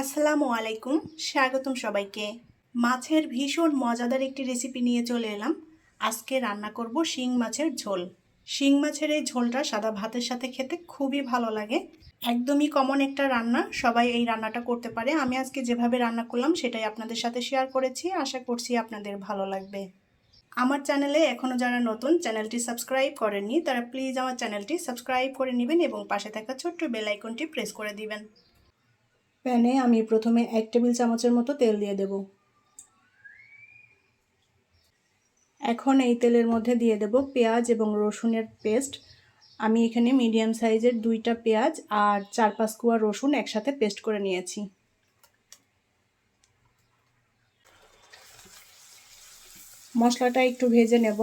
আসসালামু আলাইকুম, স্বাগতম সবাইকে। মাছের ভীষণ মজাদার একটি রেসিপি নিয়ে চলে এলাম। আজকে রান্না করব শিং মাছের ঝোল। শিং মাছের এই ঝোলটা সাদা ভাতের সাথে খেতে খুবই ভালো লাগে। একদমই কমন একটা রান্না, সবাই এই রান্নাটা করতে পারে। আমি আজকে যেভাবে রান্না করলাম সেটাই আপনাদের সাথে শেয়ার করেছি। আশা করছি আপনাদের ভালো লাগবে। আমার চ্যানেলে এখনও যারা নতুন চ্যানেলটি সাবস্ক্রাইব করেননি, তারা প্লিজ আমার চ্যানেলটি সাবস্ক্রাইব করে নেবেন এবং পাশে থাকা ছোট্ট বেল আইকনটি প্রেস করে দিবেন। প্যানে আমি প্রথমে এক টেবিল চামচের মতো তেল দিয়ে দেব। এখন এই তেলের মধ্যে দিয়ে দেব পেঁয়াজ এবং রসুনের পেস্ট। আমি এখানে মিডিয়াম সাইজের দুইটা পেঁয়াজ আর চার পাঁচ কুয়া রসুন একসাথে পেস্ট করে নিয়েছি। মশলাটা একটু ভেজে নেব।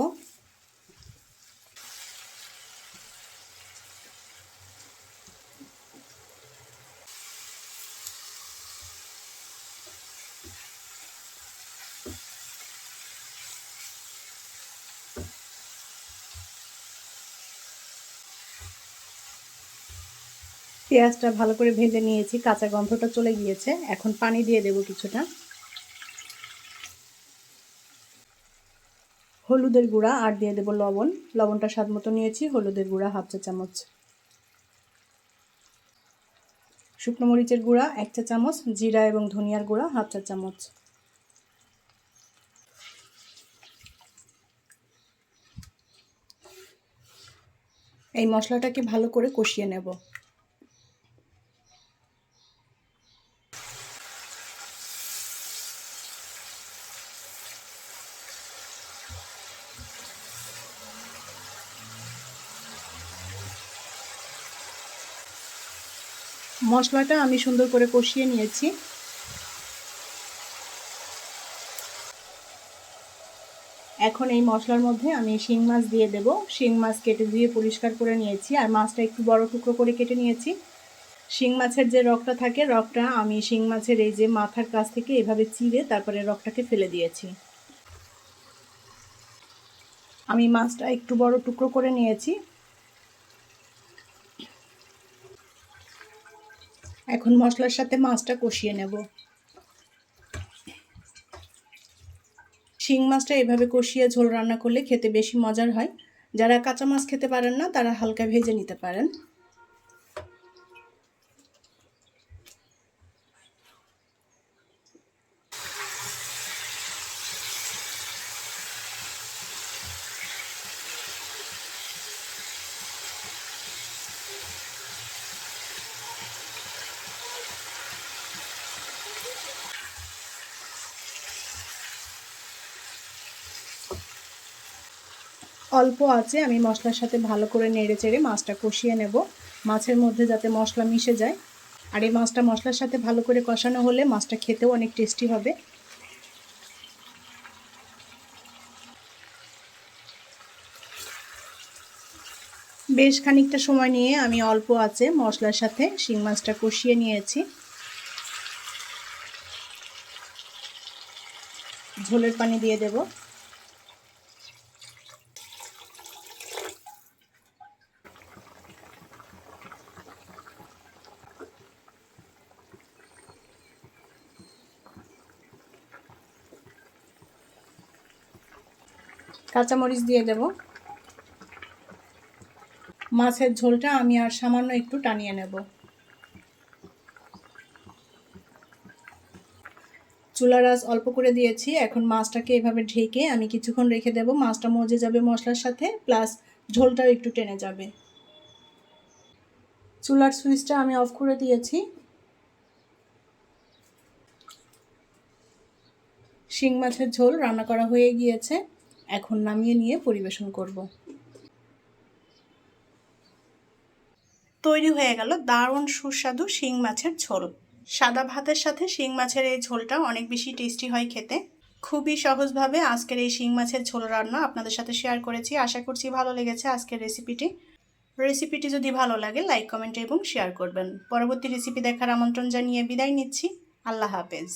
পেঁয়াজটা ভালো করে ভেজে নিয়েছি, কাঁচা গন্ধটা চলে গিয়েছে। এখন পানি দিয়ে দেব কিছুটা। হলুদের গুঁড়া আর দিয়ে দেব লবণ। লবণটা স্বাদ মতো নিয়েছি, হলুদের গুঁড়া হাফ চা চামচ। শুকনো মরিচের গুঁড়া এক চা চামচ, জিরা এবং ধনিয়ার গুঁড়া হাফ চা চামচ। এই মশলাটাকে ভালো করে কষিয়ে নেব। মশলাটা আমি সুন্দর করে কষিয়ে নিয়েছি। এখন এই মশলার মধ্যে আমি শিং মাছ দিয়ে দেব। শিং মাছ কেটে ধুয়ে পরিষ্কার করে নিয়েছি আর মাছটা একটু বড় টুকরো করে কেটে নিয়েছি। শিং মাছের যে রকটা থাকে, রকটা আমি শিং মাছের এই যে মাথার কাছ থেকে এভাবে চিড়ে তারপরে রকটাকে ফেলে দিয়েছি। আমি মাছটা একটু বড় টুকরো করে নিয়েছি। এখন মশলার সাথে মাছটা কষিয়ে নেব। শিং মাছটা এভাবে কষিয়ে ঝোল রান্না করলে খেতে বেশি মজার হয়। যারা কাঁচা মাছ খেতে পারেন না, তারা হালকা ভেজে নিতে পারেন। অল্প আছে, আমি মশলার সাথে ভালো করে নেড়ে চেড়ে মাছটা কষিয়ে নেব। মাছের মধ্যে যাতে মশলা মিশে যায়। আর এই মাছটা মশলার সাথে ভালো করে কষানো হলে মাছটা খেতেও অনেক টেস্টি হবে। বেশ খানিকটা সময় নিয়ে আমি অল্প আছে মশলার সাথে শিং মাছটা কষিয়ে নিয়েছি। ঝোলের পানি দিয়ে দেবো। কাঁচামরিচ দিয়ে দেব। মাছের ঝোলটা আমি আর সামান্য একটু টানিয়ে নেব। চুলার আঁচ অল্প করে দিয়েছি। এখন মাছটাকে এভাবে ঢেকে আমি কিছুক্ষণ রেখে দেব। মাছটা মজে যাবে মশলার সাথে, প্লাস ঝোলটাও একটু টেনে যাবে। চুলার সুইচটা আমি অফ করে দিয়েছি। শিং মাছের ঝোল রান্না করা হয়ে গিয়েছে। এখন নামিয়ে নিয়ে পরিবেশন করব। তৈরি হয়ে গেল দারুণ সুস্বাদু শিং মাছের ঝোল। সাদা ভাতের সাথে শিং মাছের এই ঝোলটা অনেক বেশি টেস্টি হয় খেতে। খুবই সহজভাবে আজকের এই শিং মাছের ঝোল রান্না আপনাদের সাথে শেয়ার করেছি। আশা করছি ভালো লেগেছে আজকের রেসিপিটি রেসিপিটি যদি ভালো লাগে লাইক কমেন্ট এবং শেয়ার করবেন। পরবর্তী রেসিপি দেখার আমন্ত্রণ জানিয়ে বিদায় নিচ্ছি। আল্লাহ হাফেজ।